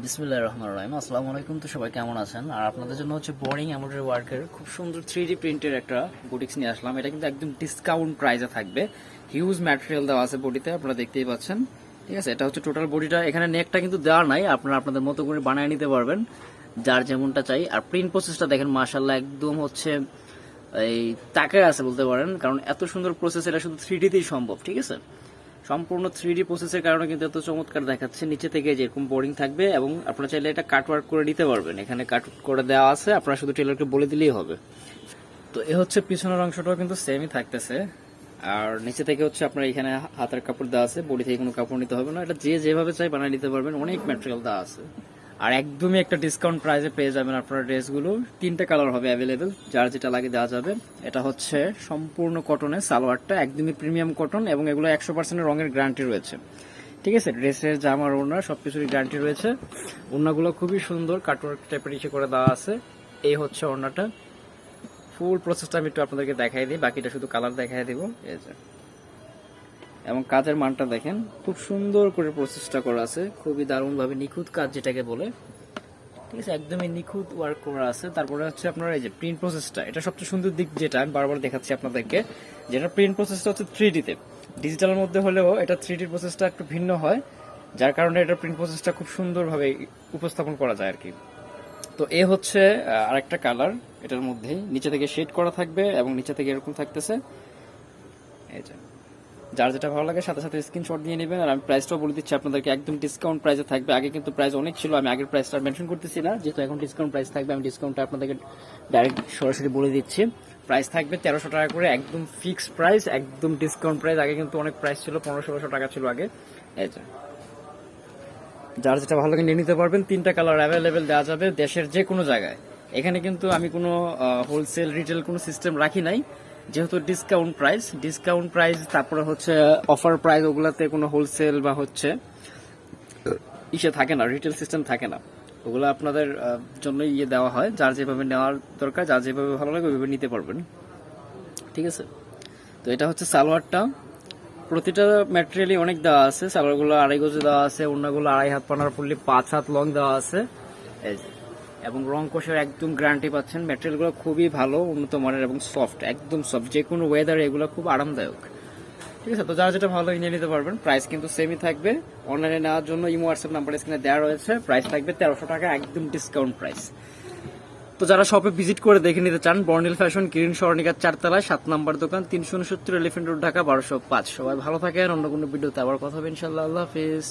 বিসমুল্লাহ রহমান রহিম। আসসালামু আলাইকুম তো সবাই, কেমন আছেন? আর আপনাদের জন্য হচ্ছে বোরিং এমব্রয়ডারি ওয়ার্কের খুব সুন্দর থ্রি ডি প্রিন্টের একটা বুটিক্স নিয়ে আসলাম। এটা কিন্তু একদম ডিসকাউন্ট প্রাইসে থাকবে। হিউজ ম্যাটেরিয়াল দেওয়া আছে বডিতে আপনারা দেখতেই পাচ্ছেন। ঠিক আছে, এটা হচ্ছে টোটাল বডিটা এখানে নেকটা কিন্তু দেওয়া নাই, আপনারা আপনাদের মতো করে বানিয়ে নিতে পারবেন। যার যেমনটা চাই। আর প্রিন্ট প্রসেসটা দেখেন মাশাল্লাহ একদম হচ্ছে এই তাকায় আছে বলতে পারেন। কারণ এত সুন্দর প্রসেস এটা শুধু থ্রি ডিতেই সম্ভব, ঠিক আছে? সম্পূর্ণ থ্রি প্রসেসের কারণে কিন্তু এত চমৎকার দেখাচ্ছে। নিচে থেকে যেরকম বোরিং থাকবে এবং আপনারা চাইলে এটা কাট ওয়ার্ক করে নিতে পারবেন। এখানে কাট করে দেওয়া আছে, আপনারা শুধু টেলারকে বলে দিলেই হবে। তো এ হচ্ছে পিছনের অংশটাও কিন্তু সেমই থাকতেছে। আর নিচে থেকে হচ্ছে আপনার এখানে হাতের কাপড় দেওয়া আছে, বডি থেকে কোনো কাপড় নিতে হবে না। এটা যে যেভাবে চাই বানিয়ে নিতে পারবেন, অনেক ম্যাটেরিয়াল দেওয়া আছে। আর একদমই একটা ডিসকাউন্ট প্রাইসে পেয়ে যাবেন আপনারা ড্রেসগুলো। তিনটা কালার হবে অ্যাভেলেবেল যার যেটা লাগে দেওয়া যাবে। এটা হচ্ছে সম্পূর্ণ কটনের সালোয়ারটা, একদমই প্রিমিয়াম কটন এবং এগুলো একশো পার্সেন্ট রঙের গ্যারান্টি রয়েছে। ঠিক আছে? ড্রেসের জামার ওড়না, সবকিছুরই গ্যারান্টি রয়েছে। ওড়নাগুলো খুবই সুন্দর কাটওয়ার্ক টাইপের ইসে করে দেওয়া আছে। এই হচ্ছে ওড়নাটা। ফুল প্রসেসটা আমি একটু আপনাদেরকে দেখাই দিই, বাকিটা শুধু কালার দেখাই দিব। এই যে। এবং কাজের মানটা দেখেন, খুব সুন্দর করে প্রসেসটা করা আছে, খুবই দারুণ ভাবে নিখুঁত কাজ যেটাকে বলে। ঠিক আছে, একদমই নিখুঁত ওয়ার্ক করা আছে। তারপরে হচ্ছে আপনার এই যে প্রিন্ট প্রসেসটা এটা সবচেয়ে সুন্দর দিক যেটা, আমি বারবার দেখাচ্ছি আপনাদেরকে, যেটা প্রিন্ট প্রসেসটা হচ্ছে থ্রি ডিতে ডিজিটালের মধ্যে হলেও এটা থ্রি ডির প্রসেসটা একটু ভিন্ন হয়, যার কারণে এটা প্রিন্ট প্রসেসটা খুব সুন্দরভাবে উপস্থাপন করা যায় আর কি। তো এ হচ্ছে আরেকটা কালার এটার মধ্যেই নিচে থেকে শেড করা থাকবে এবং নিচে থেকে এরকম থাকতেছে। এই যে। যার যেটা ভালো লাগে সাথে সাথে স্ক্রিনশট দিয়ে নেবেন। আর আমি প্রাইসটাও বলে দিচ্ছি, আপনাদেরকে একদম ডিসকাউন্ট প্রাইসে থাকবে। আগে কিন্তু প্রাইস অনেক ছিল, আমি আগের প্রাইসটা মেনশন করতেছি না। যেহেতু এখন ডিসকাউন্ট প্রাইস থাকবে, আমি ডিসকাউন্টটা আপনাদেরকে ডাইরেক্ট সরাসরি বলে দিচ্ছি। প্রাইস থাকবে তেরোশো টাকা করে, একদম ফিক্সড প্রাইস একদম ডিসকাউন্ট প্রাইস আগে কিন্তু অনেক প্রাইস ছিল পনেরো ষোলোশো টাকা ছিল আগে। এই যার যেটা ভালো লাগে নিয়ে নিতে পারবেন। তিনটা কালার অ্যাভেলেবেল দেওয়া যাবে দেশের যে কোনো জায়গায়। এখানে কিন্তু আমি কোনো হোলসেল রিটেল কোনো সিস্টেম রাখি নাই। যেহেতু ডিসকাউন্ট প্রাইস ডিসকাউন্ট প্রাইস তারপরে হচ্ছে অফার প্রাইস ওগুলাতে কোনো হোলসেল বা হচ্ছে, ইসে থাকে না রিটেল সিস্টেম থাকে না। ওগুলো আপনাদের জন্য ইয়ে দেওয়া হয়। যার যেভাবে নেওয়ার দরকার, যার যেভাবে ভালো লাগে, ওইভাবে নিতে পারবেন। ঠিক আছে? তো এটা হচ্ছে সালোয়ারটা। প্রতিটা ম্যাটেরিয়ালই অনেক দেওয়া আছে। সালোয়ারগুলো আড়াই গজে দেওয়া আছে অন্যগুলো আড়াই হাত, পানার ফুললি পাঁচ হাত লং দেওয়া আছে। এই। এবং রং কোষের একদম গ্যারান্টি পাচ্ছেন। ম্যাটেরিয়ালগুলো খুবই ভালো, উন্নত মানের এবং সফট একদম সফট যে কোনো ওয়েদারে এগুলো খুব আরামদায়ক। ঠিক আছে, তো যারা যেটা ভালো নিয়ে নিতে পারবেন। প্রাইস কিন্তু সেমই থাকবে। অনলাইনে নেওয়ার জন্য ইমো হোয়াটসঅ্যাপ নাম্বার স্ক্রিনে দেওয়া রয়েছে। প্রাইস থাকবে তেরোশো টাকা, একদম ডিসকাউন্ট প্রাইস তো যারা শপে ভিজিট করে দেখে নিতে চান বর্নিল ফ্যাশন কিরিন স্বর্ণিকার চারতলায় সাত নাম্বার দোকান, তিনশো উনসত্তর এলিফেন্ট রোড ঢাকা, বারোশো পাঁচ। সবাই ভালো থাকেন, অন্য কোনো ভিডিওতে আবার কথা হবে ইনশাল্লাহ আল্লাহ হাফিজ।